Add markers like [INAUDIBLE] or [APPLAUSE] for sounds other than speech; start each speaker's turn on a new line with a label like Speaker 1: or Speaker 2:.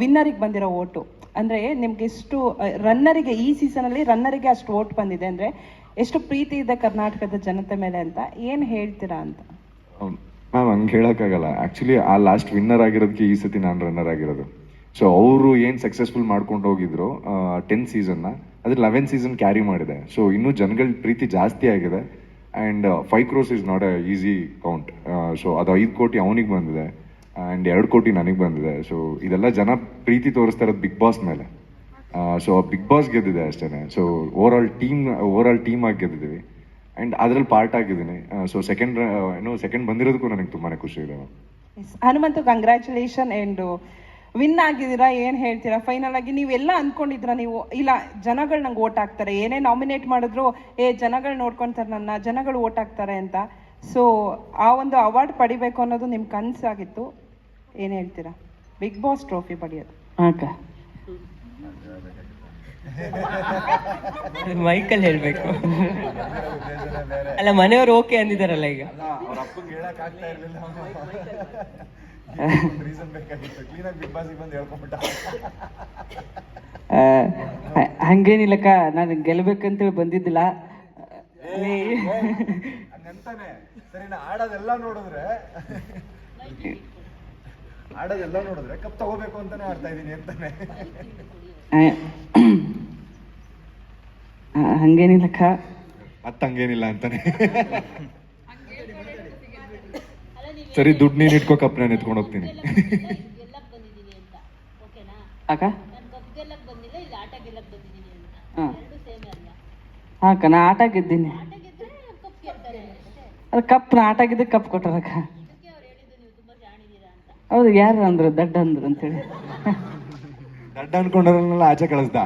Speaker 1: ವಿನ್ನರಿಗೆ ಬಂದಿರೋ ಓಟು. ಅಂದ್ರೆ ನಿಮ್ಗೆ ಎಷ್ಟು ರನ್ನರಿಗೆ ಈ ಸೀಸನಲ್ಲಿ ರನ್ನರಿಗೆ ಅಷ್ಟು ಓಟ್ ಬಂದಿದೆ ಅಂದ್ರೆ ಎಷ್ಟು ಪ್ರೀತಿ ಇದೆ ಕರ್ನಾಟಕದ ಜನತೆ ಮೇಲೆ ಅಂತ ಏನು ಹೇಳ್ತೀರಾ ಅಂತ?
Speaker 2: ಮ್ಯಾಮ್, ಹಂಗೆ ಹೇಳೋಕ್ಕಾಗಲ್ಲ. ಆ್ಯಕ್ಚುಲಿ ಆ ಲಾಸ್ಟ್ ವಿನ್ನರ್ ಆಗಿರೋದಕ್ಕೆ ಈ ಸತಿ ನಾನು ರನ್ನರ್ ಆಗಿರೋದು. ಸೊ ಅವರು ಏನು ಸಕ್ಸಸ್ಫುಲ್ ಮಾಡ್ಕೊಂಡು ಹೋಗಿದ್ರು ಟೆನ್ ಸೀಸನ್ನ ಅದ್ರ ಲೆವೆನ್ ಸೀಸನ್ ಕ್ಯಾರಿ ಮಾಡಿದೆ. ಸೊ ಇನ್ನೂ ಜನಗಳ ಪ್ರೀತಿ ಜಾಸ್ತಿ ಆಗಿದೆ. And five crores is not a easy count so ಅದು ಐದು ಕೋಟಿ ಅವನಿಗೆ ಬಂದಿದೆ. ಆ್ಯಂಡ್ ಎರಡು ಕೋಟಿ ನನಗೆ ಬಂದಿದೆ. ಸೊ ಇದೆಲ್ಲ ಜನ ಪ್ರೀತಿ ತೋರಿಸ್ತಾ ಇರೋದು ಬಿಗ್ ಬಾಸ್ ಮೇಲೆ. ಸೊ ಬಿಗ್ ಬಾಸ್ ಗೆದ್ದಿದೆ ಅಷ್ಟೇ so over all team over all team ಆಗಿ ಗೆದ್ದಿದ್ದೀವಿ ಆ್ಯಂಡ್ ಅದ್ರಲ್ಲಿ ಪಾರ್ಟ್ ಆಗಿದ್ದೀನಿ. ಸೊ ಸೆಕೆಂಡ್ ಏನು ಸೆಕೆಂಡ್ ಬಂದಿರೋದಕ್ಕೂ ನನಗೆ ತುಂಬಾ ಖುಷಿ ಇದೆ.
Speaker 1: ಹನುಮಂತು ಕಂಗ್ರ್ಯಾಚುಲೇಷನ್ ಅಂಡ್ ವಿನ್ ಆಗಿದ್ದೀರಾ, ಏನು ಹೇಳ್ತೀರಾ? ಫೈನಲ್ ಆಗಿ ನೀವೆಲ್ಲ ಅನ್ಕೊಂಡಿದ್ರ ನೀವು, ಇಲ್ಲ, ಜನಗಳು ನಂಗೆ ಓಟ್ ಹಾಕ್ತಾರೆ. ಏನೇ ನಾಮಿನೇಟ್ ಮಾಡಿದ್ರು, ಏ, ಜನಗಳು ನೋಡ್ಕೊಂತಾರೆ ನನ್ನ, ಜನಗಳು ಓಟ್ ಹಾಕ್ತಾರೆ ಅಂತ. ಸೊ ಆ ಒಂದು ಅವಾರ್ಡ್ ಪಡಿಬೇಕು ಅನ್ನೋದು ನಿಮ್ಮ ಕನ್ಸಾಗಿತ್ತು. ಏನ್ ಹೇಳ್ತೀರಾ? ಬಿಗ್ ಬಾಸ್ ಟ್ರೋಫಿ ಪಡೆಯೋದು.
Speaker 3: ಅಕ್ಕ ಮೈಕಲ್ ಹೇಳ್ಬೇಕು. ಅಲ್ಲ ಮನೆಯವರು ಓಕೆ ಅಂದಿದಾರಲ್ಲ ಈಗ.
Speaker 4: ಅವ್ರ ಅಪ್ಪಂಗೆ ಹೇಳಕ್ ಆಗ್ತಾ ಇರ್ಲಿಲ್ಲ. [LAUGHS] ರೀಸನ್ ಬೇಕಾಗಿತ್ತು. ಕ್ಲೀನಾಗಿ ಬಿಗ್ ಬಾಸಿಗೆ ಬಂದು ಹೇಳ್ಕೊಂಡ್ಬಿಟ್ಟ.
Speaker 3: ಆ, ಹ- ಹಂಗೇನಿಲ್ಲಕ್ಕ ನಾನು ಗೆಲ್ಬೇಕಂತೇಳಿ ಬಂದಿದ್ದಿಲ್ಲ.
Speaker 4: ಆಡೋದೆಲ್ಲ ನೋಡಿದ್ರೆ [LAUGHS] ಆಡೋದೆಲ್ಲ ನೋಡಿದ್ರೆ ಕಪ್ ತಗೋಬೇಕು ಅಂತಾನೆ ಆಡ್ತಾ ಇದ್ದೀನಿ ಅಂತಾನೆ.
Speaker 3: ಹಂಗೇನಿಲ್ಲಕ್ಕ?
Speaker 2: ಮತ್ತೆ ಹಂಗೇನಿಲ್ಲ ಅಂತಾನೆ. ಸರಿ ದುಡ್ಡು ನೀನು ಇಟ್ಕೋ ಕಪ್ ನಾನು ಎತ್ಕೊಂಡು ಹೋಗ್ತೀನಿ.
Speaker 5: ಗೆಲ್ಲಕ್ ಬಂದಿದ್ದೀನಿ ಅಂತ ಓಕೆನಾ
Speaker 3: ಅಕ್ಕ?
Speaker 5: ನಾನು ಕಪ್ ಗೆಲ್ಲಕ್ ಬಂದಿಲ್ಲ ಇಲ್ಲಿ ಆಟ ಗೆಲ್ಲಕ್ ಬಂದಿದ್ದೀನಿ ಅಂತ
Speaker 3: ಹಾಂ ಅಕ್ಕ ನಾ ಆಟ ಗೆದ್ದೀನಿ.
Speaker 5: ಕಪ್
Speaker 3: ಅದು ಕಪ್ ನಾ ಆಟ ಗೆದ್ದೆ ಕಪ್ ಕೊಟ್ಟಾರಕ್ಕ
Speaker 5: ಅದಕ್ಕೆ ಅವ್ರು ಹೇಳಿದ್ದು ನೀವು ತುಂಬಾ ಜಾಣಿದ್ದೀರಾ ಅಂತ
Speaker 3: ಹೌದು ಯಾರು ಅಂದ್ರು? ದಡ್ಡ ಅಂದ್ರು ಅಂತೇಳಿ.
Speaker 2: ದಡ್ಡ ಅನ್ಕೊಂಡ್ರನ್ನೆಲ್ಲ ಆಚೆ ಕಳಿಸ್ದ.